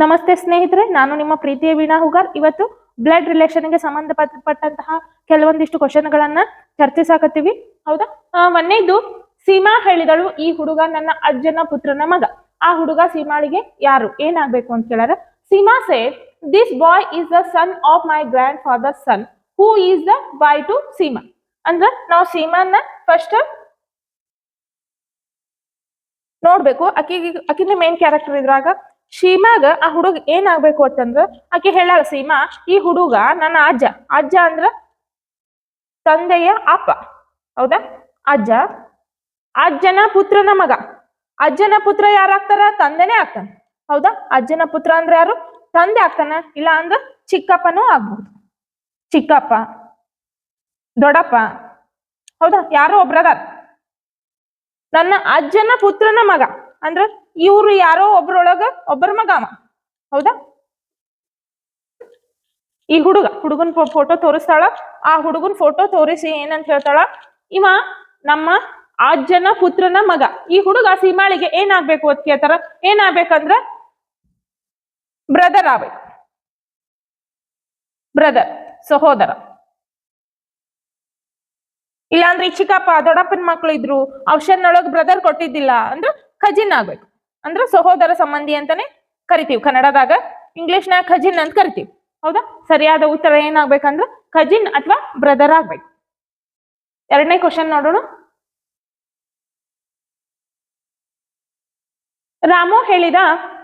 ನಮಸ್ತೆ ಸ್ನೇಹಿತರೆ, ನಾನು ನಿಮ್ಮ ಪ್ರೀತಿಯ ವೀಣಾ ಹುಗಾರ್. ಇವತ್ತು ಬ್ಲಡ್ ರಿಲೇಷನ್ಗೆ ಸಂಬಂಧಪಟ್ಟಂತಹ ಕೆಲವೊಂದಿಷ್ಟು ಕ್ವಶನ್ಗಳನ್ನ ಚರ್ಚಿಸಾಕತ್ತೀವಿ. ಹೌದಾ? ಮೊನ್ನೆದು ಸೀಮಾ ಹೇಳಿದಳು, ಈ ಹುಡುಗ ನನ್ನ ಅಜ್ಜನ ಪುತ್ರನ ಮಗ. ಆ ಹುಡುಗ ಸೀಮಾಳಿಗೆ ಯಾರು? ಏನಾಗ್ಬೇಕು ಅಂತ ಕೇಳಾರ Seema say this boy is the son of my grandfather son who is the boy to Seema. ಅಂದ್ರ ನಾವು ಸೀಮಾನ ಫಸ್ಟ್ ನೋಡ್ಬೇಕು. ಅಕ್ಕಿ ಅಕ್ಕಿನ ಮೇನ್ ಕ್ಯಾರೆಕ್ಟರ್ ಇದ್ರಾಗ ಸೀಮಾಗ ಆ ಹುಡುಗ ಏನಾಗ್ಬೇಕು ಅಂತಂದ್ರ ಆಕೆ ಹೇಳಾಳ, ಸೀಮಾ, ಈ ಹುಡುಗ ನನ್ನ ಅಜ್ಜ. ಅಜ್ಜ ಅಂದ್ರ ತಂದೆಯ ಅಪ್ಪ. ಹೌದಾ? ಅಜ್ಜ, ಅಜ್ಜನ ಪುತ್ರನ ಮಗ. ಅಜ್ಜನ ಪುತ್ರ ಯಾರಾಗ್ತಾರ? ತಂದೆನೇ ಆಗ್ತಾನೆ. ಹೌದಾ? ಅಜ್ಜನ ಪುತ್ರ ಅಂದ್ರೆ ಯಾರು? ತಂದೆ ಆಗ್ತಾನ. ಇಲ್ಲ ಅಂದ್ರ ಚಿಕ್ಕಪ್ಪನೂ ಆಗ್ಬಹುದು ಚಿಕ್ಕಪ್ಪ, ದೊಡ್ಡಪ್ಪ. ಹೌದಾ? ಯಾರೋ ಒಬ್ರದಾರ. ನನ್ನ ಅಜ್ಜನ ಪುತ್ರನ ಮಗ ಅಂದ್ರ ಇವ್ರು ಯಾರೋ ಒಬ್ರೊಳಗ ಒಬ್ಬರ ಮಗಾಮ ಹೌದಾ? ಈ ಹುಡುಗ, ಹುಡುಗನ್ ಫೋಟೋ ತೋರಿಸ್ತಾಳ. ಆ ಹುಡುಗನ್ ಫೋಟೋ ತೋರಿಸಿ ಏನಂತ ಹೇಳ್ತಾಳ? ಇವ ನಮ್ಮ ಅಜ್ಜನ ಪುತ್ರನ ಮಗ. ಈ ಹುಡುಗ ಸೀಮಾಳಿಗೆ ಏನಾಗ್ಬೇಕು ಅಂತ ಕೇಳ್ತಾರ? ಏನಾಗ್ಬೇಕಂದ್ರ ಬ್ರದರ್ ಆಗ್ಬೇಕು. ಬ್ರದರ್ ಸಹೋದರ. ಇಲ್ಲಾಂದ್ರೆ ಈ ಚಿಕ್ಕಪ್ಪ ದೊಡ್ಡಪ್ಪನ ಮಕ್ಳು ಇದ್ರು ಒಳಗ್ ಬ್ರದರ್ ಕೊಟ್ಟಿದ್ದಿಲ್ಲ ಅಂದ್ರ ಕಜಿನ್ ಆಗ್ಬೇಕು. ಅಂದ್ರ ಸಹೋದರ ಸಂಬಂಧಿ ಅಂತಾನೆ ಕರಿತೀವಿ. ಕನ್ನಡದಾಗ ಇಂಗ್ಲಿಷ್ನಾಗ ಖಜಿನ್ ಅಂತ ಕರಿತೀವಿ. ಹೌದಾ? ಸರಿಯಾದ ಉತ್ತರ ಏನಾಗ್ಬೇಕಂದ್ರ ಖಜಿನ್ ಅಥವಾ ಬ್ರದರ್ ಆಗ್ಬೇಕು. ಎರಡನೇ ಕ್ವಶನ್ ನೋಡೋಣ. ರಾಮು ಹೇಳಿದ,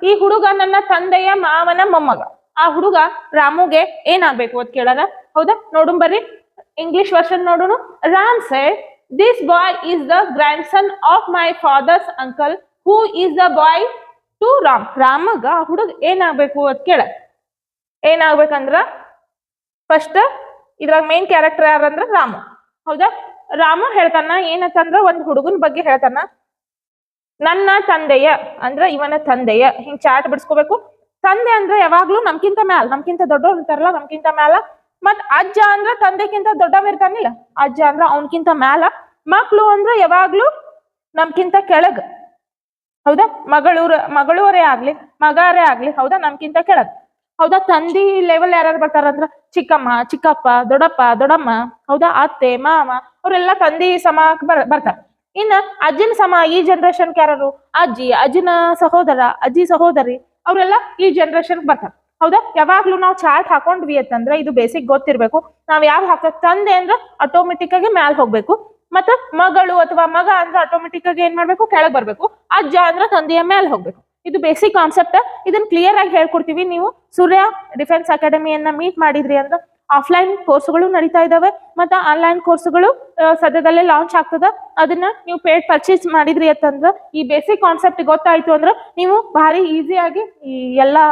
ಈ ಹುಡುಗ ನನ್ನ ತಂದೆಯ ಮಾವನ ಮೊಮ್ಮಗ. ಆ ಹುಡುಗ ರಾಮುಗೆ ಏನಾಗ್ಬೇಕು ಅಂತ ಕೇಳದ ಹೌದಾ? ನೋಡುನ್ ಬರ್ರಿ. ಇಂಗ್ಲಿಷ್ ವರ್ಷನ್ ನೋಡೋಣ. Ram said this boy is the grandson of my father's uncle who is the boy to Ram ರಾಮಗ ಹುಡುಗ ಏನಾಗ್ಬೇಕು ಅಂತ ಕೇಳ. ಏನಾಗ್ಬೇಕಂದ್ರ ಫಸ್ಟ್ ಇದ್ರಾಗ ಮೇನ್ ಕ್ಯಾರೆಕ್ಟರ್ ಯಾರಂದ್ರ ರಾಮ. ಹೌದಾ? ರಾಮ ಹೇಳ್ತಾನ ಏನಂತಂದ್ರ ಒಂದ್ ಹುಡುಗನ ಬಗ್ಗೆ ಹೇಳ್ತಾನ. ನನ್ನ ತಂದೆಯ ಅಂದ್ರ ಇವನ ತಂದೆಯ ಹಿಂಗ್ ಚಾಟ್ ಬಿಡಿಸ್ಕೋಬೇಕು. ತಂದೆ ಅಂದ್ರೆ ಯಾವಾಗ್ಲೂ ನಮ್ಕಿಂತ ಮ್ಯಾಲ, ನಮ್ಕಿಂತ ದೊಡ್ಡವ್ರು ಇರ್ತಾರಲ್ಲ, ನಮ್ಕಿಂತ ಮ್ಯಾಲ. ಮತ್ ಅಜ್ಜ ಅಂದ್ರ ತಂದೆಕ್ಕಿಂತ ದೊಡ್ಡವ ಇರ್ತಾನಿಲ್ಲ. ಅಜ್ಜ ಅಂದ್ರ ಅವನ್ಕಿಂತ ಮ್ಯಾಲ. ಮಕ್ಳು ಅಂದ್ರ ಯಾವಾಗ್ಲೂ ನಮ್ಕಿಂತ ಕೆಳಗ್. ಹೌದಾ? ಮಗಳೂರ, ಮಗಳೂರೇ ಆಗ್ಲಿ, ಮಗಾರೇ ಆಗ್ಲಿ, ಹೌದಾ? ನಮ್ಕಿಂತ ಕೆಳಗ್. ಹೌದಾ? ತಂದಿ ಲೆವೆಲ್ ಯಾರ್ಯಾರು ಬರ್ತಾರಂದ್ರ ಚಿಕ್ಕಮ್ಮ, ಚಿಕ್ಕಪ್ಪ, ದೊಡ್ಡಪ್ಪ, ದೊಡ್ಡಮ್ಮ, ಹೌದಾ? ಅತ್ತೆ, ಮಾಮ, ಅವರೆಲ್ಲ ತಂದಿ ಸಮ ಬರ್, ಬರ್ತಾರ. ಇನ್ನ ಅಜ್ಜಿನ ಸಮ, ಈ ಜನರೇಷನ್ ಯಾರು ಅಜ್ಜಿ, ಅಜ್ಜಿನ ಸಹೋದರ, ಅಜ್ಜಿ ಸಹೋದರಿ, ಅವರೆಲ್ಲ ಈ ಜನರೇಷನ್ ಬರ್ತಾರ. ಹೌದಾ? ಯಾವಾಗ್ಲೂ ನಾವು ಚಾರ್ಟ್ ಹಾಕೊಂಡ್ವಿ ಅಂತಂದ್ರೆ ಇದು ಬೇಸಿಕ್ ಗೊತ್ತಿರ್ಬೇಕು. ನಾವ್ ಯಾವ್ ಹಾಕ ತಂದೆ ಅಂದ್ರೆ ಆಟೋಮೆಟಿಕ್ ಆಗಿ ಮ್ಯಾಲ್ ಹೋಗ್ಬೇಕು. ಮತ್ತ ಮಗಳು ಅಥವಾ ಮಗ ಅಂದ್ರೆ ಆಟೋಮೆಟಿಕ್ ಆಗಿ ಏನ್ ಮಾಡ್ಬೇಕು? ಕೆಳಗ್ ಬರ್ಬೇಕು. ಅಜ್ಜ ಅಂದ್ರೆ ತಂದೆಯ ಮೇಲೆ ಹೋಗ್ಬೇಕು. ಇದು ಬೇಸಿಕ್ ಕಾನ್ಸೆಪ್ಟ್ ಇದನ್ನ ಕ್ಲಿಯರ್ ಆಗಿ ಹೇಳ್ಕೊಡ್ತೀವಿ. ನೀವು ಸೂರ್ಯ ಡಿಫೆನ್ಸ್ ಅಕಾಡೆಮಿಯನ್ನ ಮೀಟ್ ಮಾಡಿದ್ರಿ ಅಂದ್ರೆ ಆಫ್ಲೈನ್ ಕೋರ್ಸ್ಗಳು ನಡೀತಾ ಇದಾವೆ. ಮತ್ತೆ ಆನ್ಲೈನ್ ಕೋರ್ಸ್ಗಳು ಸದ್ಯದಲ್ಲೇ ಲಾಂಚ್ ಆಗ್ತದ. ಅದನ್ನ ನೀವು ಪೇಡ್ ಪರ್ಚೇಸ್ ಮಾಡಿದ್ರಿ ಅಂತಂದ್ರ ಈ ಬೇಸಿಕ್ ಕಾನ್ಸೆಪ್ಟ್ ಗೊತ್ತಾಯ್ತು ಅಂದ್ರೆ ನೀವು ಭಾರಿ ಈಸಿಯಾಗಿ ಈ ಎಲ್ಲಾ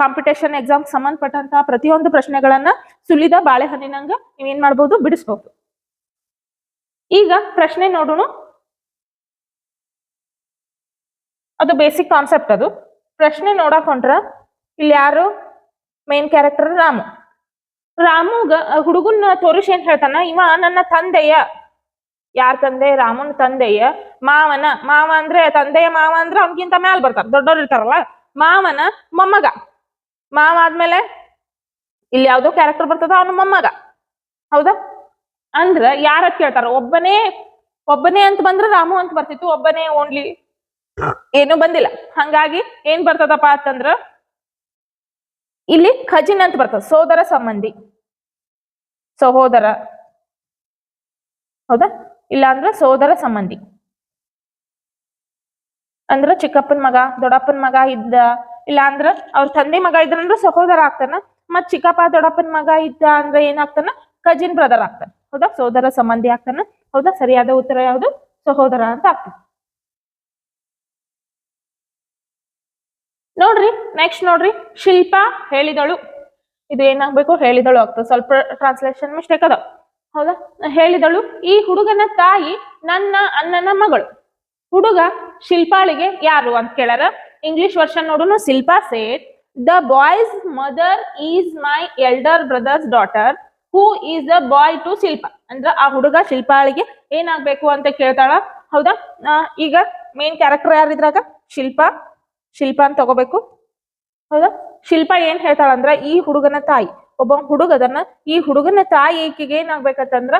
ಕಾಂಪಿಟೇಷನ್ ಎಕ್ಸಾಮ್ ಸಂಬಂಧಪಟ್ಟಂತಹ ಪ್ರತಿಯೊಂದು ಪ್ರಶ್ನೆಗಳನ್ನ ಸುಲಿದ ಬಾಳೆಹಣ್ಣಿನಂಗ ನೀವೇನ್ ಮಾಡ್ಬೋದು? ಬಿಡಿಸ್ಬಹುದು ಈಗ ಪ್ರಶ್ನೆ ನೋಡೋಣ. ಅದು ಬೇಸಿಕ್ ಕಾನ್ಸೆಪ್ಟ್ ಅದು. ಪ್ರಶ್ನೆ ನೋಡಕ್ ಹೊಂಟ್ರ ಇಲ್ಲಿ ಯಾರು? Main character Ramu. ರಾಮುಗ ಹುಡುಗನ ತೋರಿಸಿ ಏನ್ ಹೇಳ್ತಾನ, ಇವ ನನ್ನ ತಂದೆಯ. ಯಾರ ತಂದೆ? ರಾಮನ ತಂದೆಯ ಮಾವನ. ಮಾವ ಅಂದ್ರೆ ತಂದೆಯ ಮಾವ ಅಂದ್ರೆ ಅವನ್ಗಿಂತ ಮ್ಯಾಲ್ ಬರ್ತಾರ. ದೊಡ್ಡವ್ರು ಇರ್ತಾರಲ್ಲ. ಮಾವನ ಮೊಮ್ಮಗ. ಮಾವ ಆದ್ಮೇಲೆ ಇಲ್ಲಿ ಯಾವ್ದೋ ಕ್ಯಾರೆಕ್ಟರ್ ಬರ್ತದ ಅವನ ಮೊಮ್ಮಗ. ಹೌದಾ? ಅಂದ್ರ ಯಾರ ಕೇಳ್ತಾರ ಒಬ್ಬನೇ ಒಬ್ಬನೇ ಅಂತ ಬಂದ್ರ ರಾಮು ಅಂತ ಬರ್ತಿತ್ತು, ಒಬ್ಬನೇ ಓನ್ಲಿ ಏನು ಬಂದಿಲ್ಲ. ಹಂಗಾಗಿ ಏನ್ ಬರ್ತದಪ್ಪ ಅಂತಂದ್ರ, ಇಲ್ಲಿ ಖಜಿನ್ ಅಂತ ಬರ್ತದ, ಸೋದರ ಸಂಬಂಧಿ. ಸಹೋದರ. ಹೌದಾ? ಇಲ್ಲ ಅಂದ್ರ ಸೋದರ ಸಂಬಂಧಿ. ಅಂದ್ರ ಚಿಕ್ಕಪ್ಪನ ಮಗ, ದೊಡ್ಡಪ್ಪನ ಮಗ ಇದ್ದ ಇಲ್ಲ ಅಂದ್ರ ಅವ್ರ ತಂದೆ ಮಗ ಇದ್ರಂದ್ರ ಸಹೋದರ ಆಗ್ತಾನ ಮತ್ ಚಿಕ್ಕಪ್ಪ, ದೊಡ್ಡಪ್ಪನ ಮಗ ಇದ್ದ ಅಂದ್ರೆ ಏನಾಗ್ತಾನ? ಕಜಿನ್ ಬ್ರದರ್ ಆಗ್ತಾನ. ಹೌದಾ? ಸೋದರ ಸಂಬಂಧಿ ಆಗ್ತಾನ. ಹೌದಾ? ಸರಿಯಾದ ಉತ್ತರ ಯಾವುದು? ಸಹೋದರ ಅಂತ ಆಗ್ತದೆ ನೋಡ್ರಿ ನೆಕ್ಸ್ಟ್ ನೋಡ್ರಿ. ಶಿಲ್ಪಾ ಹೇಳಿದಳು. ಇದು ಏನಾಗ್ಬೇಕು? ಹೇಳಿದಳು ಆಗ್ತದೆ. ಸ್ವಲ್ಪ ಟ್ರಾನ್ಸ್ಲೇಷನ್ ಮಿಸ್ಟೇಕ್ ಅದ. ಹೌದಾ? ಹೇಳಿದಳು, ಈ ಹುಡುಗನ ತಾಯಿ ನನ್ನ ಅಣ್ಣನ ಮಗಳು. ಹುಡುಗ ಶಿಲ್ಪಾಳಿಗೆ ಯಾರು? ಅಂತ ಕೇಳಾರ ಇಂಗ್ಲಿಷ್ ವರ್ಷನ್ ನೋಡೋಣ Shilpa said the boy's mother is my elder brother's daughter who is the boy to Shilpa ಅಂದ್ರ ಆ ಹುಡುಗ ಶಿಲ್ಪಾಳಿಗೆ ಏನಾಗ್ಬೇಕು ಅಂತ ಕೇಳ್ತಾಳ. ಹೌದಾ? ಈಗ ಮೇನ್ ಕ್ಯಾರೆಕ್ಟರ್ ಯಾರಿದ್ರಾಗ ಶಿಲ್ಪ ಶಿಲ್ಪ. ಅಂತ ತಗೋಬೇಕು. ಹೌದಾ? ಶಿಲ್ಪ ಏನ್ ಹೇಳ್ತಾಳಂದ್ರ ಈ ಹುಡುಗನ ತಾಯಿ. ಒಬ್ಬ ಹುಡುಗದನ್ನ ಈ ಹುಡುಗನ ತಾಯಿ ಈಕೆಗೆ ಏನಾಗ್ಬೇಕಂತಂದ್ರ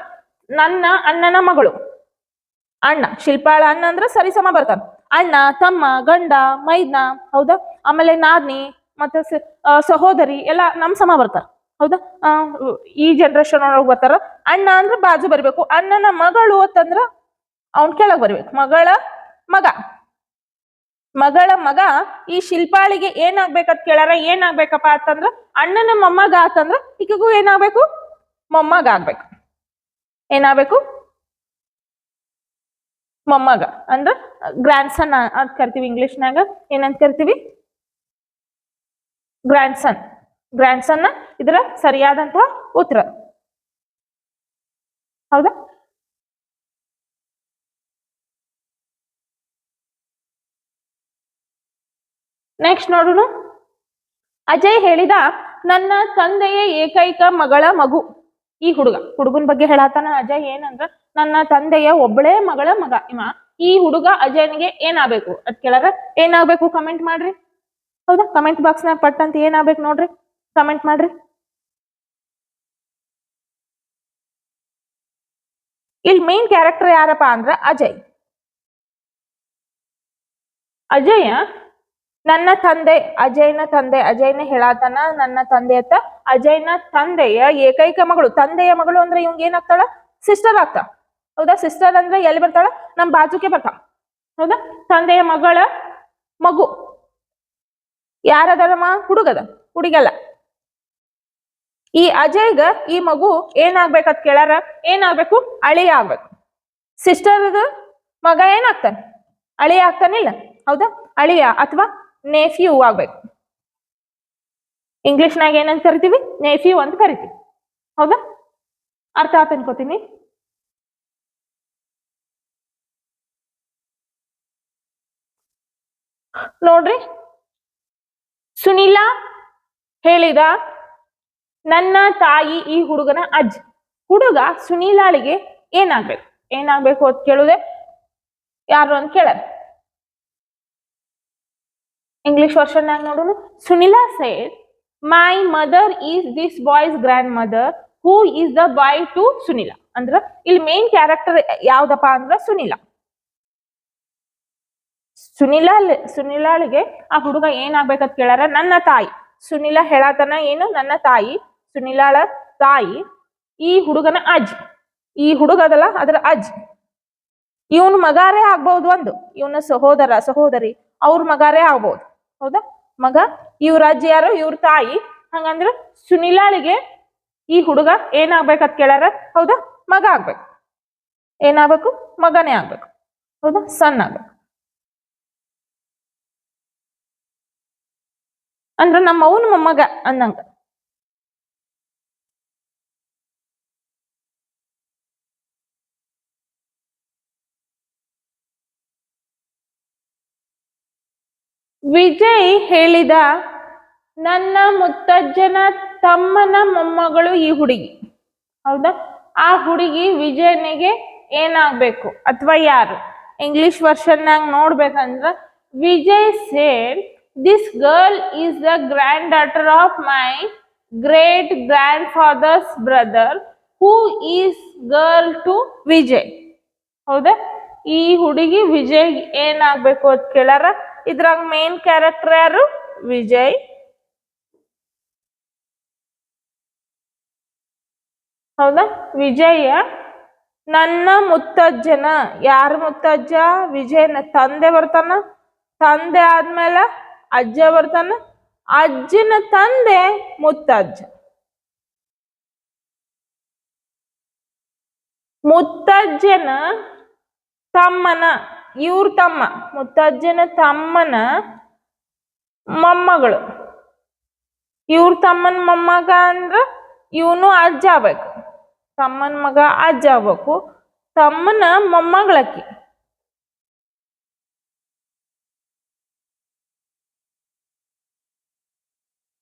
ನನ್ನ ಅಣ್ಣನ ಮಗಳು. ಅಣ್ಣ, ಶಿಲ್ಪಾಳ ಅಣ್ಣ ಅಂದ್ರ ಸರಿಸಮ ಬರ್ತಾನ. ಅಣ್ಣ, ತಮ್ಮ, ಗಂಡ, ಮೈದ್ನ, ಹೌದಾ? ಆಮೇಲೆ ನಾದ್ನಿ, ಮತ್ತೆ ಸಹೋದರಿ, ಎಲ್ಲ ನಮ್ ಸಮ ಬರ್ತಾರ. ಹೌದಾ? ಈ ಜನರೇಷನ್ ಒಳಗೆ ಬರ್ತಾರ. ಅಣ್ಣ ಅಂದ್ರ ಬಾಜು ಬರಬೇಕು. ಅಣ್ಣನ ಮಗಳು ಅಂತಂದ್ರ ಅವ್ನ್ ಕೆಳಗ್ ಬರ್ಬೇಕು. ಮಗಳ ಮಗ. ಮಗಳ ಮಗ ಈ ಶಿಲ್ಪಾಳಿಗೆ ಏನಾಗ್ಬೇಕಂತ ಕೇಳಾರ ಏನಾಗ್ಬೇಕಪ್ಪ ಅಂತಂದ್ರ ಅಣ್ಣನ ಮೊಮ್ಮಗ ಆತಂದ್ರ ಈಕಿಗೂ ಏನಾಗ್ಬೇಕು? ಮೊಮ್ಮಗ ಆಗ್ಬೇಕು. ಏನಾಗ್ಬೇಕು? ಮೊಮ್ಮಗ. ಅಂದ್ರ ಗ್ರ್ಯಾಂಡ್ ಸನ್ ಅಂತ ಕರಿತೀವಿ ಇಂಗ್ಲಿಷ್ನಾಗ ಏನಂತ ಕರಿತೀವಿ? ಗ್ರ್ಯಾಂಡ್ ಸನ್ ಗ್ರ್ಯಾಂಡ್ ಸನ್ ಇದರ ಸರಿಯಾದಂತಹ ಉತ್ತರ. ಹೌದಾ? ನೆಕ್ಸ್ಟ್ ನೋಡೋಣ ಅಜಯ್ ಹೇಳಿದ, ನನ್ನ ತಂದೆಯ ಏಕೈಕ ಮಗಳ ಮಗು. ಈ ಹುಡುಗ. ಹುಡುಗನ ಬಗ್ಗೆ ಹೇಳತ್ತಾನ ಅಜಯ್ ಏನಂದ್ರ, ನನ್ನ ತಂದೆಯ ಒಬ್ಬಳೇ ಮಗಳ ಮಗ. ಇಮ ಈ ಹುಡುಗ ಅಜಯನಿಗೆ ಏನಾಗ್ಬೇಕು? ಅದ್ ಕೇಳಾರ? ಏನಾಗ್ಬೇಕು? ಕಮೆಂಟ್ ಮಾಡ್ರಿ. ಹೌದಾ? ಕಮೆಂಟ್ ಬಾಕ್ಸ್ ನಾಗ ಪಟ್ಟಂತ ಏನಾಗ್ಬೇಕು ನೋಡ್ರಿ. ಕಮೆಂಟ್ ಮಾಡ್ರಿ. ಇಲ್ಲಿ ಮೇನ್ ಕ್ಯಾರೆಕ್ಟರ್ ಯಾರಪ್ಪ ಅಂದ್ರ ಅಜಯ್. ಅಜಯ ನನ್ನ ತಂದೆ, ಅಜಯ್ನ ತಂದೆ, ಅಜಯ್ನ ಹೇಳಾತನ, ನನ್ನ ತಂದೆ ಅತ್ತ ಅಜಯ್ನ ತಂದೆಯ ಏಕೈಕ ಮಗಳು. ತಂದೆಯ ಮಗಳು ಅಂದ್ರೆ ಇವಂಗ ಏನಾಗ್ತಾಳ ಸಿಸ್ಟರ್ ಆಗ್ತಾ. ಹೌದಾ? ಸಿಸ್ಟರ್ ಅಂದ್ರೆ ಎಲ್ಲಿ ಬರ್ತಾಳ? ನಮ್ ಬಾಜುಕೆ ಬರ್ತಾಳ ಹೌದಾ? ತಂದೆಯ ಮಗಳ ಮಗು. ಯಾರದರಮ್ಮ? ಹುಡುಗದ ಹುಡುಗಲ್ಲ ಈ ಅಜಯ್ಗ ಈ ಮಗು ಏನಾಗ್ಬೇಕಂತ ಕೇಳಾರ ಏನಾಗ್ಬೇಕು? ಅಳಿಯ ಆಗ್ಬೇಕು ಸಿಸ್ಟರ್ಗ ಮಗ ಏನಾಗ್ತಾನೆ? ಅಳಿಯ ಆಗ್ತಾನಿಲ್ಲ ಹೌದಾ? ಅಳಿಯ ಅಥವಾ ನೇಫ್ಯೂ ಆಗ್ಬೇಕು. ಇಂಗ್ಲಿಷ್ನಾಗ ಏನಂತ ಕರಿತೀವಿ? ನೇಫ್ಯೂ ಅಂತ ಕರಿತೀವಿ. ಹೌದಾ? ಅರ್ಥ ಆತ ಅನ್ಕೋತೀನಿ ನೋಡ್ರಿ. ಸುನಿಲಾ ಹೇಳಿದ ನನ್ನ ತಾಯಿ ಈ ಹುಡುಗನ ಅಜ್ಜಿ. ಹುಡುಗ ಸುನೀಲಾಳಿಗೆ ಏನಾಗ್ಬೇಕು? ಏನಾಗ್ಬೇಕು ಅಂತ ಕೇಳುದೆ ಯಾರು ಅಂತ ಕೇಳಾರ ಇಂಗ್ಲಿಷ್ ವರ್ಷನ್ ನೋಡೋಣ Sunila said my mother is this boy's grandmother who is the boy to Sunila? ಅಂದ್ರ, ಇಲ್ಲಿ ಮೇನ್ ಕ್ಯಾರೆಕ್ಟರ್ ಯಾವ್ದಪ್ಪ ಅಂದ್ರ ಸುನಿಲಾ. ಸುನಿಲಾ ಸುನಿಲಾಳಿಗೆ ಆ ಹುಡುಗ ಏನಾಗ್ಬೇಕಂತ ಕೇಳಾರ? ನನ್ನ ತಾಯಿ. ಸುನಿಲಾ ಹೇಳತನ ಏನು? ನನ್ನ ತಾಯಿ. ಸುನಿಲಾಳ ತಾಯಿ, ಈ ಹುಡುಗನ ಅಜ್ ಈ ಹುಡುಗ ಅದಲ್ಲ, ಅದರ ಅಜ್ ಇವನ್ ಮಗಾರೇ ಆಗ್ಬಹುದು ಒಂದು ಇವನ ಸಹೋದರ, ಸಹೋದರಿ, ಅವ್ರ ಮಗಾರೇ ಆಗ್ಬಹುದು ಹೌದಾ? ಮಗ, ಇವ್ರ ಅಜ್ಜ ಯಾರು? ಇವ್ರ ತಾಯಿ. ಹಂಗಂದ್ರ ಸುನಿಲಾಳಿಗೆ ಈ ಹುಡುಗ ಏನಾಗ್ಬೇಕಂತ ಕೇಳಾರ ಹೌದಾ? ಮಗ ಆಗ್ಬೇಕು. ಏನಾಗ್ಬೇಕು? ಮಗನೇ ಆಗ್ಬೇಕು. ಹೌದಾ? ಸಣ್ಣ ಆಗ್ಬೇಕು. ಅಂದ್ರ ನಮ್ಮವನು ಮೊಮ್ಮಗ ಅಂದಂಗ ವಿಜಯ್ ಹೇಳಿದ, ನನ್ನ ಮುತ್ತಜ್ಜನ ತಮ್ಮನ ಮೊಮ್ಮಗಳು ಈ ಹುಡುಗಿ. ಹೌದಾ? ಆ ಹುಡುಗಿ ವಿಜಯನಿಗೆ ಏನಾಗಬೇಕು ಅಥವಾ ಯಾರು? ಇಂಗ್ಲಿಷ್ ವರ್ಷನ್ನಾಗ ನೋಡ್ಬೇಕಂದ್ರೆ, Vijay said this girl is the granddaughter of my great grandfather's brother who is girl to Vijay ಹೌದಾ? ಈ ಹುಡುಗಿ ವಿಜಯ್ ಏನಾಗಬೇಕು ಅಂತ ಕೇಳಾರ? ಇದ್ರಾಗ ಮೇನ್ ಕ್ಯಾರೆಕ್ಟರ್ ಯಾರು? ವಿಜಯ್. ಹೌದಾ? ವಿಜಯ ನನ್ನ ಮುತ್ತಜ್ಜನ. ಯಾರ ಮುತ್ತಜ್ಜ? ವಿಜಯನ. ತಂದೆ ಬರ್ತಾನ? ತಂದೆ ಆದ್ಮೇಲೆ ಅಜ್ಜ ಬರ್ತಾನ? ಅಜ್ಜನ ತಂದೆ ಮುತ್ತಜ್ಜ. ಮುತ್ತಜ್ಜನ ತಮ್ಮನ. ಇವ್ರ ತಮ್ಮ, ಮುತ್ತಜ್ಜನ ತಮ್ಮನ ಮೊಮ್ಮಗಳು. ಇವ್ರ ತಮ್ಮನ ಮೊಮ್ಮಗ ಅಂದ್ರ ಇವನು ಅಜ್ಜ ಆಗ್ಬೇಕು. ತಮ್ಮನ ಮಗ ಅಜ್ಜ ಆಗ್ಬೇಕು. ತಮ್ಮನ ಮೊಮ್ಮಗಳಕ್ಕಿ.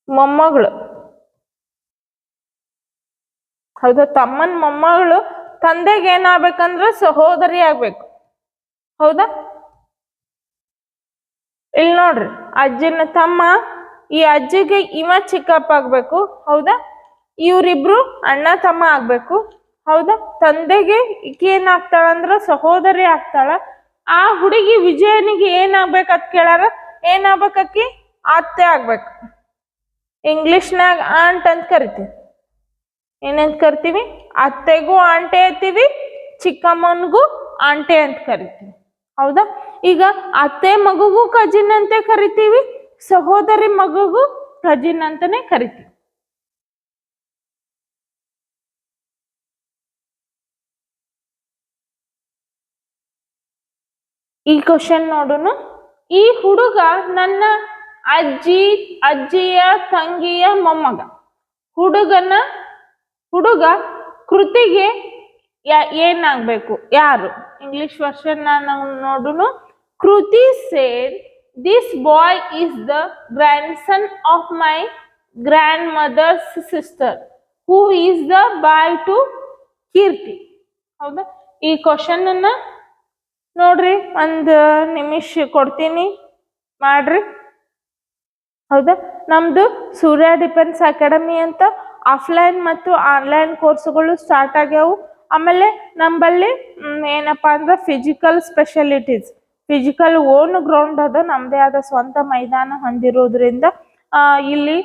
ಮೊಮ್ಮಗಳು. ಹೌದಾ, ತಮ್ಮನ ಮೊಮ್ಮಗಳು ತಂದೆಗೆ ಏನಾಗ್ಬೇಕಂದ್ರ ಸಹೋದರಿ ಆಗ್ಬೇಕು. ಹೌದಾ? ಇಲ್ಲಿ ನೋಡ್ರಿ, ಅಜ್ಜನ ತಮ್ಮ, ಈ ಅಜ್ಜಿಗೆ ಇವ ಚಿಕ್ಕಪ್ಪ ಆಗ್ಬೇಕು ಹೌದಾ? ಇವರಿಬ್ರು ಅಣ್ಣ ತಮ್ಮ ಆಗ್ಬೇಕು, ಹೌದಾ? ತಂದೆಗೆ ಈಕೆ ಆಗ್ತಾಳ ಅಂದ್ರ ಸಹೋದರಿ ಆಗ್ತಾಳ. ಆ ಹುಡುಗಿ ವಿಜಯನಿಗೆ ಏನಾಗ್ಬೇಕತ್ ಕೇಳಾರ ಏನಾಗ್ಬೇಕಕ್ಕಿ? ಅತ್ತೆ ಆಗ್ಬೇಕು. ಇಂಗ್ಲಿಷ್ನಾಗ ಆಂಟ್ ಅಂತ ಕರಿತೀವಿ. ಏನಂತ ಕರಿತೀವಿ? ಅತ್ತೆಗೂ ಆಂಟೆ ಅಂತೀವಿ, ಚಿಕ್ಕಮ್ಮನಿಗೂ ಆಂಟೆ ಅಂತ ಕರಿತೀವಿ. ಹೌದಾ? ಈಗ ಅತ್ತೆ ಮಗುಗೂ ಕಜಿನ್ ಅಂತ ಕರಿತೀವಿ, ಸಹೋದರಿ ಮಗುಗೂ ಕಜಿನ್ ಅಂತಾನೆ ಕರಿತೀವಿ. ಈ ಕ್ವಶನ್ ನೋಡೋಣ ಈ ಹುಡುಗ ನನ್ನ ಅಜ್ಜಿ, ಅಜ್ಜಿಯ ತಂಗಿಯ ಮೊಮ್ಮಗ. ಹುಡುಗನ, ಹುಡುಗ ಕೃತಿಗೆ ಯಾ- ಏನಾಗ್ಬೇಕು? ಯಾರು? ಇಂಗ್ಲಿಷ್ ವರ್ಷನ್ ನಾವು ನೋಡುನು. Kriti said this boy is the grandson of my grandmother's sister who is the boy to Keerthi ಹೌದಾ? ಈ ಕ್ವಶನ್ ಅನ್ನ ನೋಡ್ರಿ, ಒಂದು ನಿಮಿಷ ಕೊಡ್ತೀನಿ. ಮಾಡ್ರಿ. ಹೌದಾ? ನಮ್ದು ಸೂರ್ಯ ಡಿಫೆನ್ಸ್ ಅಕಾಡೆಮಿ ಅಂತ ಆಫ್ಲೈನ್ ಮತ್ತು ಆನ್ಲೈನ್ ಕೋರ್ಸ್ಗಳು ಸ್ಟಾರ್ಟ್ ಆಗ್ಯಾವು. ಆಮೇಲೆ ನಮ್ಮಲ್ಲಿ ಮ್, ಏನಪ್ಪಾ ಅಂದ್ರೆ physical specialities physical own ground ಅದ ನಮ್ಮದೇ ಆದ ಸ್ವಂತ ಮೈದಾನ ಹೊಂದಿರೋದ್ರಿಂದ ಇಲ್ಲಿ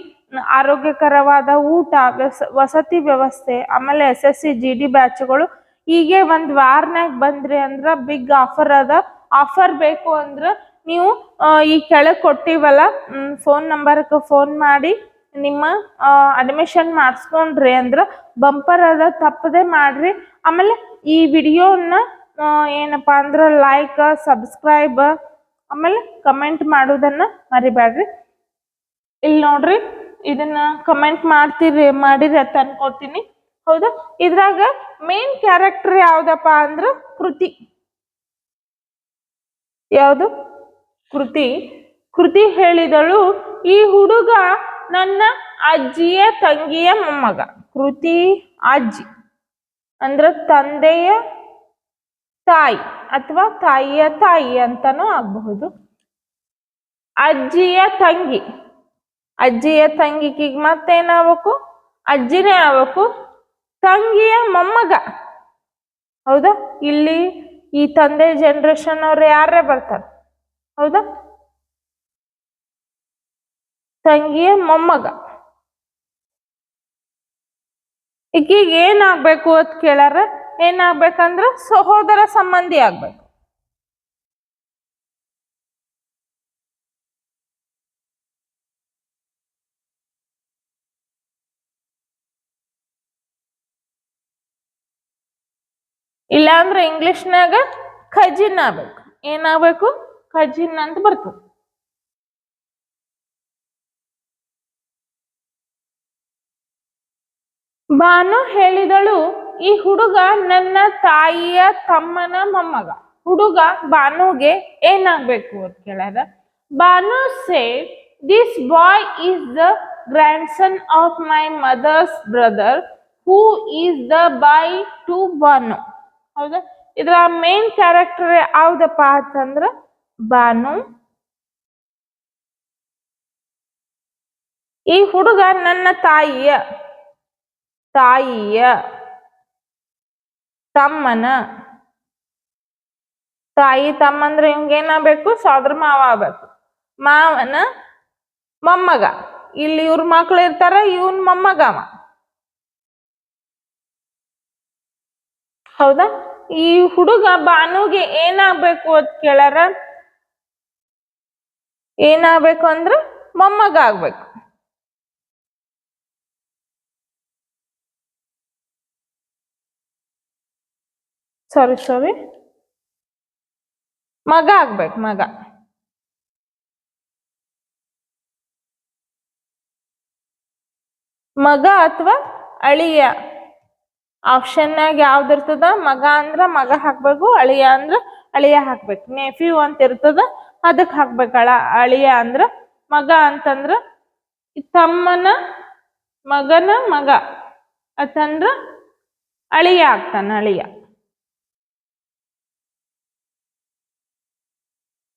ಆರೋಗ್ಯಕರವಾದ ಊಟ ವಸತಿ ವ್ಯವಸ್ಥೆ ಆಮೇಲೆ S S C G D ಬ್ಯಾಚ್ಗಳು ಹೀಗೆ ಒಂದು ವಾರನಾಗ ಬಂದ್ರಿ ಅಂದ್ರ ಬಿಗ್ ಆಫರ್ ಅದ. ಆಫರ್ ಬೇಕು ಅಂದ್ರ ನೀವು ಈ ಕೆಳಗೆ ಕೊಟ್ಟಿವಲ್ಲ ಫೋನ್ ನಂಬರ್ಗೆ ಫೋನ್ ಮಾಡಿ ನಿಮ್ಮ ಅಡ್ಮಿಷನ್ ಮಾಡಿಸ್ಕೊಂಡ್ರಿ ಅಂದ್ರ ಬಂಪರ್ ಅದ, ತಪ್ಪದೆ ಮಾಡ್ರಿ. ಆಮೇಲೆ ಈ ವಿಡಿಯೋನ ಏನಪ್ಪಾ ಅಂದ್ರೆ ಲೈಕ್ ಸಬ್ಸ್ಕ್ರೈಬ್ ಆಮೇಲೆ ಕಮೆಂಟ್ ಮಾಡೋದನ್ನ ಮರಿಬೇಡ್ರಿ ಇಲ್ಲಿ ನೋಡ್ರಿ, ಇದನ್ನ ಕಮೆಂಟ್ ಮಾಡ್ತೀರಿ, ಮಾಡಿರಿ ಅಂತ ಹೌದಾ? ಇದ್ರಾಗ ಮೇನ್ ಕ್ಯಾರೆಕ್ಟರ್ ಯಾವ್ದಪ್ಪ ಅಂದ್ರ ಕೃತಿ. ಯಾವುದು? ಕೃತಿ. ಕೃತಿ ಹೇಳಿದಳು, ಈ ಹುಡುಗ ನನ್ನ ಅಜ್ಜಿಯ ತಂಗಿಯ ಮೊಮ್ಮಗ, ಕೃತಿ ಅಜ್ಜಿ. ಅಂದ್ರ ತಂದೆಯ ತಾಯಿ ಅಥವಾ ತಾಯಿಯ ತಾಯಿ ಅಂತಾನೂ ಆಗಬಹುದು. ಅಜ್ಜಿಯ ತಂಗಿ, ಅಜ್ಜಿಯ ತಂಗಿಗೆ ಮತ್ತೇನಾಗಬೇಕು? ಅಜ್ಜಿನೇ ಆಗಬೇಕು. ತಂಗಿಯ ಮೊಮ್ಮಗ. ಹೌದಾ? ಇಲ್ಲಿ ಈ ತಂದೆ ಜನರೇಷನ್ ಅವ್ರು ಯಾರೇ ಬರ್ತಾರೆ? ಹೌದಾ? ತಂಗಿಯ ಮೊಮ್ಮಗ. ಈಗೀಗ ಏನಾಗ್ಬೇಕು ಅಂತ ಕೇಳಾರ ಏನಾಗ್ಬೇಕಂದ್ರ ಸಹೋದರ ಸಂಬಂಧಿ ಆಗ್ಬೇಕು. ಇಲ್ಲಾಂದ್ರೆ ಇಂಗ್ಲಿಷ್ನಾಗ ಖಜಿನ್ ಆಗ್ಬೇಕು. ಏನಾಗಬೇಕು? ಖಜಿನ್ ಅಂತ ಬರ್ತದೆ. ಬಾನು ಹೇಳಿದಳು, ಈ ಹುಡುಗ ನನ್ನ ತಾಯಿಯ ತಮ್ಮನ ಮೊಮ್ಮಗ. ಹುಡುಗ ಬಾನುಗೆ ಏನಾಗ್ಬೇಕು? ಅಂತ ಕೇಳ್ಯಾರ. Banu said this boy is the grandson of my mother's brother who is the boy to Banu ಹೌದಾ? ಇದ್ರ ಮೇನ್ ಕ್ಯಾರೆಕ್ಟರ್ ಯಾವ್ದಪ್ಪ ಅಂತಂದ್ರ, ಬಾನು. ಈ ಹುಡುಗ ನನ್ನ ತಾಯಿಯ ತಾಯಿಯ ತಮ್ಮನ. ತಾಯಿ ತಮ್ಮಂದ್ರೆ ಇವಂಗೇನಾಗಬೇಕು ಸೋದರ ಮಾವ ಆಗ್ಬೇಕು. ಮಾವನ ಮೊಮ್ಮಗ. ಇಲ್ಲಿ ಇವ್ರ ಮಕ್ಳು ಇರ್ತಾರ, ಇವನ್ ಮೊಮ್ಮಗ ಅವ. ಹೌದಾ? ಈ ಹುಡುಗ ಬಾನುಗೆ ಏನಾಗ್ಬೇಕು ಅಂತ ಕೇಳಾರ ಏನಾಗ್ಬೇಕು ಅಂದ್ರ ಮೊಮ್ಮಗ ಆಗ್ಬೇಕು. ಸಾರಿ ಸಾರಿ ಮಗ ಆಗ್ಬೇಕು, ಮಗ. ಮಗ ಅಥವಾ ಅಳಿಯ. ಆಪ್ಷನ್ನಾಗ ಯಾವ್ದು ಇರ್ತದ? ಮಗ ಅಂದ್ರ ಮಗ ಹಾಕ್ಬೇಕು, ಅಳಿಯ ಅಂದ್ರ ಅಳಿಯ ಹಾಕ್ಬೇಕು. ನೆಫ್ಯೂ ಅಂತ ಇರ್ತದ ಅದಕ್ಕೆ ಹಾಕ್ಬೇಕಳ ಅಳಿಯ ಅಂದ್ರ ಮಗ ಅಂತಂದ್ರ ತಮ್ಮನ ಮಗನ ಮಗ. ಅಂತಂದ್ರ ಅಳಿಯ ಆಗ್ತಾನ, ಅಳಿಯ.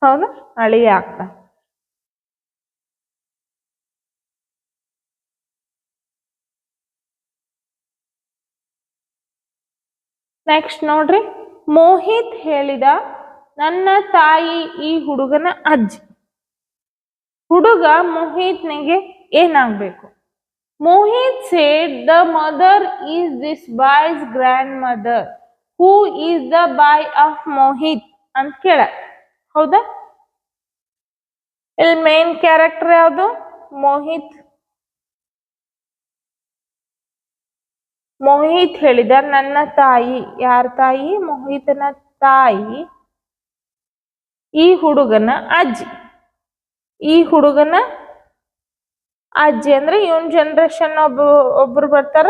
ಹೌದಾ ಅಳಿಯ ಆಗ್ತಾ ನೆಕ್ಸ್ಟ್ ನೋಡ್ರಿ ಮೋಹಿತ್ ಹೇಳಿದ ನನ್ನ ತಾಯಿ ಈ ಹುಡುಗನ ಅಜ್ಜಿ ಹುಡುಗ ಮೋಹಿತ್ನಿಗೆ ಏನಾಗ್ಬೇಕು Mohit said the mother is this boy's grandmother who is the boy of Mohit ಅಂತ ಕೇಳ ಹೌದಾ? ಇಲ್ಲಿ ಮೇನ್ ಕ್ಯಾರೆಕ್ಟರ್ ಯಾವುದು? ಮೋಹಿತ್. ಮೋಹಿತ್ ಹೇಳಿದ, ನನ್ನ ತಾಯಿ. ಯಾರ ತಾಯಿ? ಮೋಹಿತನ ತಾಯಿ. ಈ ಹುಡುಗನ ಅಜ್ಜಿ. ಈ ಹುಡುಗನ ಅಜ್ಜಿ ಅಂದ್ರೆ ಇವನ್ ಜನರೇಷನ್ ಒಬ್ಬ ಒಬ್ರು ಬರ್ತಾರ?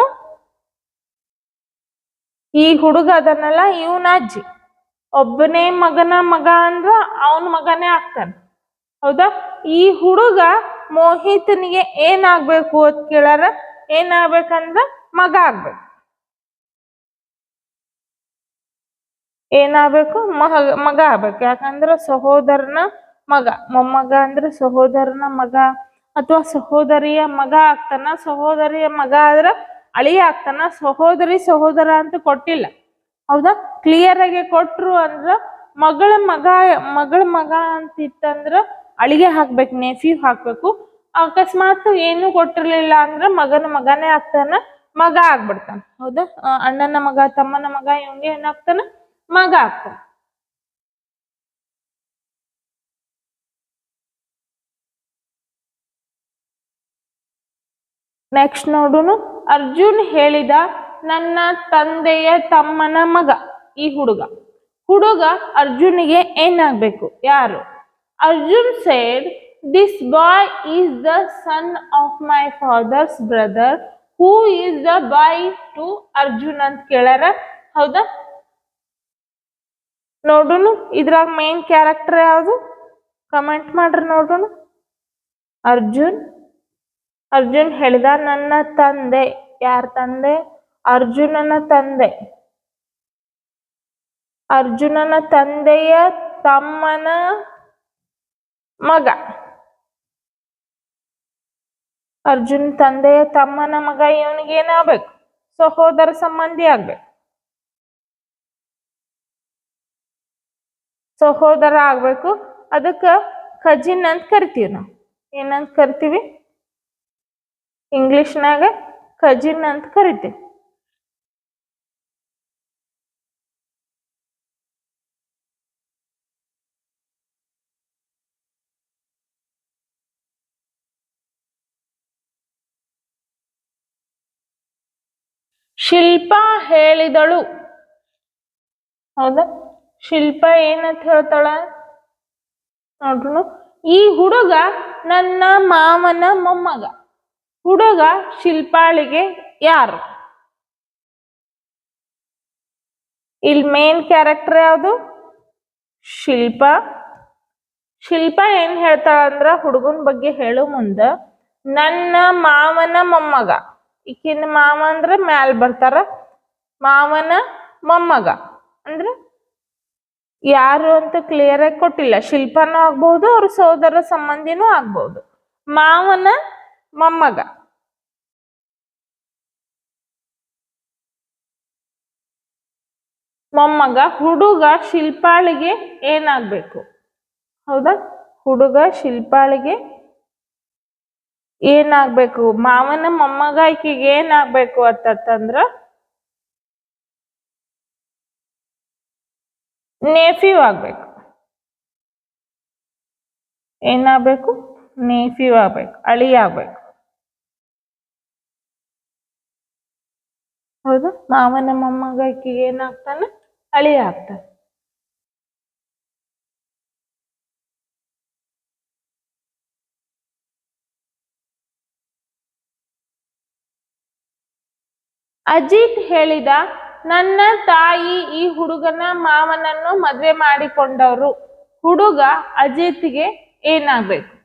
ಈ ಹುಡುಗ ಅದನ್ನಲ್ಲ ಇವನ ಅಜ್ಜಿ. ಒಬ್ಬನೇ ಮಗನ ಮಗ ಅಂದ್ರ ಅವನ ಮಗನೇ ಆಗ್ತಾನೆ. ಹೌದಾ? ಈ ಹುಡುಗ ಮೋಹಿತನಿಗೆ ಏನಾಗ್ಬೇಕು ಅಂತ ಕೇಳಾರ? ಏನಾಗ್ಬೇಕಂದ್ರ ಮಗ ಆಗ್ಬೇಕು. ಏನಾಗ್ಬೇಕು? ಮಗ ಮಗ ಆಗ್ಬೇಕು. ಯಾಕಂದ್ರ ಸಹೋದರನ ಮಗ. ಮೊಮ್ಮಗ ಅಂದ್ರೆ ಸಹೋದರನ ಮಗ ಅಥವಾ ಸಹೋದರಿಯ ಮಗ ಆಗ್ತಾನ. ಸಹೋದರಿಯ ಮಗ ಆದ್ರ ಅಳಿ ಆಗ್ತಾನ. ಸಹೋದರಿ ಸಹೋದರ ಅಂತ ಕೊಟ್ಟಿಲ್ಲ. ಹೌದಾ? ಕ್ಲಿಯರ್ ಆಗಿ ಕೊಟ್ರು ಅಂದ್ರ ಮಗಳ ಮಗ ಮಗಳ ಮಗ ಅಂತ ಇತ್ತಂದ್ರ ಅಳಿಗೆ ಹಾಕ್ಬೇಕು ನೆಫ್ಯೂ ಹಾಕ್ಬೇಕು. ಅಕಸ್ಮಾತ್ ಏನು ಕೊಟ್ಟಿರ್ಲಿಲ್ಲ ಅಂದ್ರ ಮಗನ ಮಗನೇ ಆಗ್ತಾನ, ಮಗ ಆಗ್ಬಿಡ್ತಾನ. ಹೌದಾ? ಅಣ್ಣನ ಮಗ, ತಮ್ಮನ ಮಗ ಇವಂಗೆ ಏನಾಗ್ತಾನ ಮಗ ಆಗ್ತಾನ. ನೆಕ್ಸ್ಟ್ ನೋಡುನು, ಅರ್ಜುನ್ ಹೇಳಿದ ನನ್ನ ತಂದೆಯ ತಮ್ಮನ ಮಗ, ಈ ಹುಡುಗ. ಹುಡುಗ ಅರ್ಜುನಿಗೆ ಏನಾಗಬೇಕು? ಯಾರು? Arjun said this boy is the son of my father's brother who is the boy to Arjun ಅಂತ ಕೇಳ್ಯಾರ. ಹೌದಾ? ನೋಡೋಣ ಇದ್ರಾಗ ಮೇನ್ ಕ್ಯಾರೆಕ್ಟರ್ ಯಾವುದು? ಕಮೆಂಟ್ ಮಾಡ್ರಿ ನೋಡೋಣ ಅರ್ಜುನ್? ಅರ್ಜುನ್ ಹೇಳಿದ, ನನ್ನ ತಂದೆ. ಯಾರ ತಂದೆ? ಅರ್ಜುನನ ತಂದೆ. ಅರ್ಜುನನ ತಂದೆಯ ತಮ್ಮನ ಮಗ. ಅರ್ಜುನ ತಂದೆಯ ತಮ್ಮನ ಮಗ ಇವನಿಗೆ ಏನಾಗಬೇಕು? ಸಹೋದರ ಸಂಬಂಧಿ ಆಗ್ಬೇಕು. ಸಹೋದರ ಆಗ್ಬೇಕು. ಅದಕ್ಕ ಕಜಿನ್ ಅಂತ ಕರಿತೀವಿ ನಾವು. ಏನಂತ ಕರಿತೀವಿ? ಇಂಗ್ಲಿಷ್ನಾಗ ಕಜಿನ್ ಅಂತ ಕರಿತೀವಿ. ಶಿಲ್ಪ ಹೇಳಿದಳು. ಹೌದಾ? ಶಿಲ್ಪ ಏನಂತ ಹೇಳ್ತಾಳ? ನೋಡ್ರು ಈ ಹುಡುಗ ನನ್ನ ಮಾವನ ಮೊಮ್ಮಗ. ಹುಡುಗ ಶಿಲ್ಪಾಳಿಗೆ ಯಾರು? ಇಲ್ಲಿ ಮೇನ್ ಕ್ಯಾರೆಕ್ಟರ್ ಯಾವುದು? ಶಿಲ್ಪ. ಶಿಲ್ಪ ಏನ್ ಹೇಳ್ತಾಳ ಅಂದ್ರ ಹುಡುಗನ ಬಗ್ಗೆ ಹೇಳು ಮುಂದ. ನನ್ನ ಮಾವನ ಮೊಮ್ಮಗ. ಈಕಿನ ಮಾವ ಅಂದ್ರ ಮ್ಯಾಲ್ ಬರ್ತಾರ, ಮಾವನ ಮೊಮ್ಮಗ. ಅಂದ್ರ ಯಾರು ಅಂತ ಕ್ಲಿಯರ್ ಆಗಿ ಕೊಟ್ಟಿಲ್ಲ. ಶಿಲ್ಪನೂ ಆಗ್ಬಹುದು ಅವ್ರ ಸೋದರ ಸಂಬಂಧಿನೂ ಆಗ್ಬಹುದು ಮಾವನ ಮೊಮ್ಮಗ. ಮೊಮ್ಮಗ, ಹುಡುಗ ಶಿಲ್ಪಾಳಿಗೆ ಏನಾಗ್ಬೇಕು? ಹೌದಾ? ಹುಡುಗ ಶಿಲ್ಪಾಳಿಗೆ ಏನಾಗ್ಬೇಕು? ಮಾವನ ಮೊಮ್ಮಗ ಈಕಿಗೆ ಏನಾಗಬೇಕು ಅಂತಂದ್ರ ನೇಫಿವ್ ಆಗ್ಬೇಕು. ಏನಾಗಬೇಕು? ನೇಫಿವ್ ಆಗ್ಬೇಕು. ಅಳಿ ಆಗ್ಬೇಕು. ಹೌದು? ಮಾವನ ಮೊಮ್ಮಗ ಈಕಿಗೆ ಏನಾಗ್ತಾನೆ? ಅಳಿ ಆಗ್ತಾನೆ. ಅಜಿತ್ ಹೇಳಿದ ನನ್ನ ತಾಯಿ ಈ ಹುಡುಗನ ಮಾವನನ್ನು ಮದುವೆ ಮಾಡಿಕೊಂಡವರು. ಹುಡುಗ ಅಜಿತ್ಗೆ ಏನಾಗ್ಬೇಕು?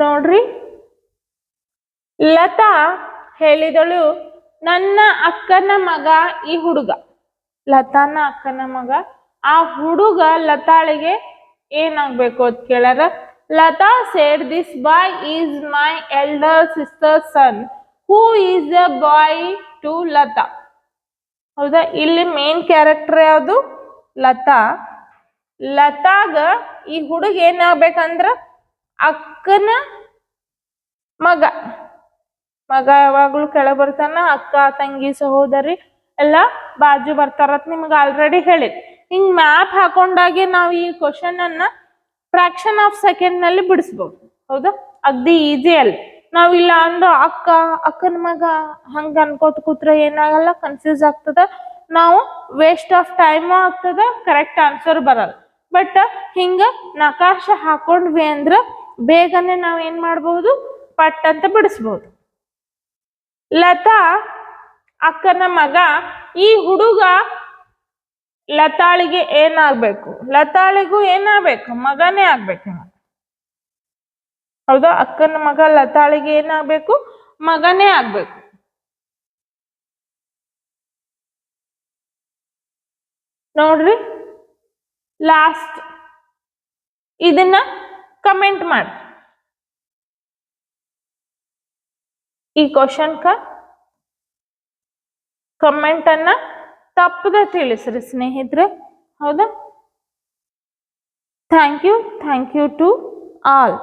ನೋಡ್ರಿ. ಲತಾ ಹೇಳಿದಳು, ನನ್ನ ಅಕ್ಕನ ಮಗ ಈ ಹುಡುಗ. ಲತಾನ ಅಕ್ಕನ ಮಗ, ಆ ಹುಡುಗ ಲತಾಳಿಗೆ ಏನಾಗ್ಬೇಕು ಅಂತ ಕೇಳಾರ Lata said this boy is my elder sister son who is the boy to Lata ಹೌದಾ? ಇಲ್ಲಿ ಮೇನ್ ಕ್ಯಾರೆಕ್ಟರ್ ಯಾವುದು? ಲತಾ. ಲತಾಗ ಈ ಹುಡುಗ ಏನಾಗ್ಬೇಕಂದ್ರ ಅಕ್ಕನ ಮಗ. ಮಗ ಯಾವಾಗ್ಲೂ ಕೆಳ ಬರ್ತಾನ, ಅಕ್ಕ, ತಂಗಿ, ಸಹೋದರಿ ಎಲ್ಲ ಬಾಜು ಬರ್ತಾರತ್ ನಿಮ್ಗೆ ಆಲ್ರೆಡಿ ಹೇಳಿದ್. ಹಿಂಗ್ ಮ್ಯಾಪ್ ಹಾಕೊಂಡಾಗೆ ನಾವು ಈ ಕ್ವಶನ್ ಅನ್ನ ಫ್ರಾಕ್ಷನ್ ಆಫ್ ಸೆಕೆಂಡ್ನಲ್ಲಿ ಬಿಡಿಸ್ಬೋದು. ಹೌದಾ? ಅಗ್ದಿ ಈಸಿ ಅಲ್ಲಿ. ನಾವಿಲ್ಲ ಅಂದ್ರೆ ಅಕ್ಕ, ಅಕ್ಕನ ಮಗ ಹಂಗ ಅನ್ಕೋತ ಕೂತ್ರ ಏನಾಗಲ್ಲ ಕನ್ಫ್ಯೂಸ್ ಆಗ್ತದ. ನಾವು ವೇಸ್ಟ್ ಆಫ್ ಟೈಮ್ ಆಗ್ತದ ಕರೆಕ್ಟ್ ಆನ್ಸರ್ ಬರಲ್ಲ. ಬಟ್ ಹಿಂಗ ನಕಾಶ ಹಾಕೊಂಡ್ವಿ ಅಂದ್ರ ಬೇಗನೆ ನಾವು ಏನು ಮಾಡ್ಬಹುದು ಪಟ್ ಅಂತ ಬಿಡಿಸ್ಬಹುದು ಲತಾ ಅಕ್ಕನ ಮಗ, ಈ ಹುಡುಗ ಲತಾಳಿಗೆ ಏನಾಗ್ಬೇಕು? ಲತಾಳಿಗೂ ಏನಾಗ್ಬೇಕು? ಮಗನೇ ಆಗ್ಬೇಕು. ಹೌದಾ? ಅಕ್ಕನ ಮಗ ಲತಾಳಿಗೆ ಏನಾಗ್ಬೇಕು? ಮಗನೇ ಆಗ್ಬೇಕು. ನೋಡ್ರಿ. ಲಾಸ್ಟ್. ಇದನ್ನ ಕಮೆಂಟ್ ಮಾಡಿ. ಈ ಕ್ವಶನ್ಕ ಕಮೆಂಟ್ ಅನ್ನ ತಪ್ಪದೆ ತಿಳಿಸ್ರಿ ಸ್ನೇಹಿತರೆ. ಹೌದಾ? Thank you thank you to all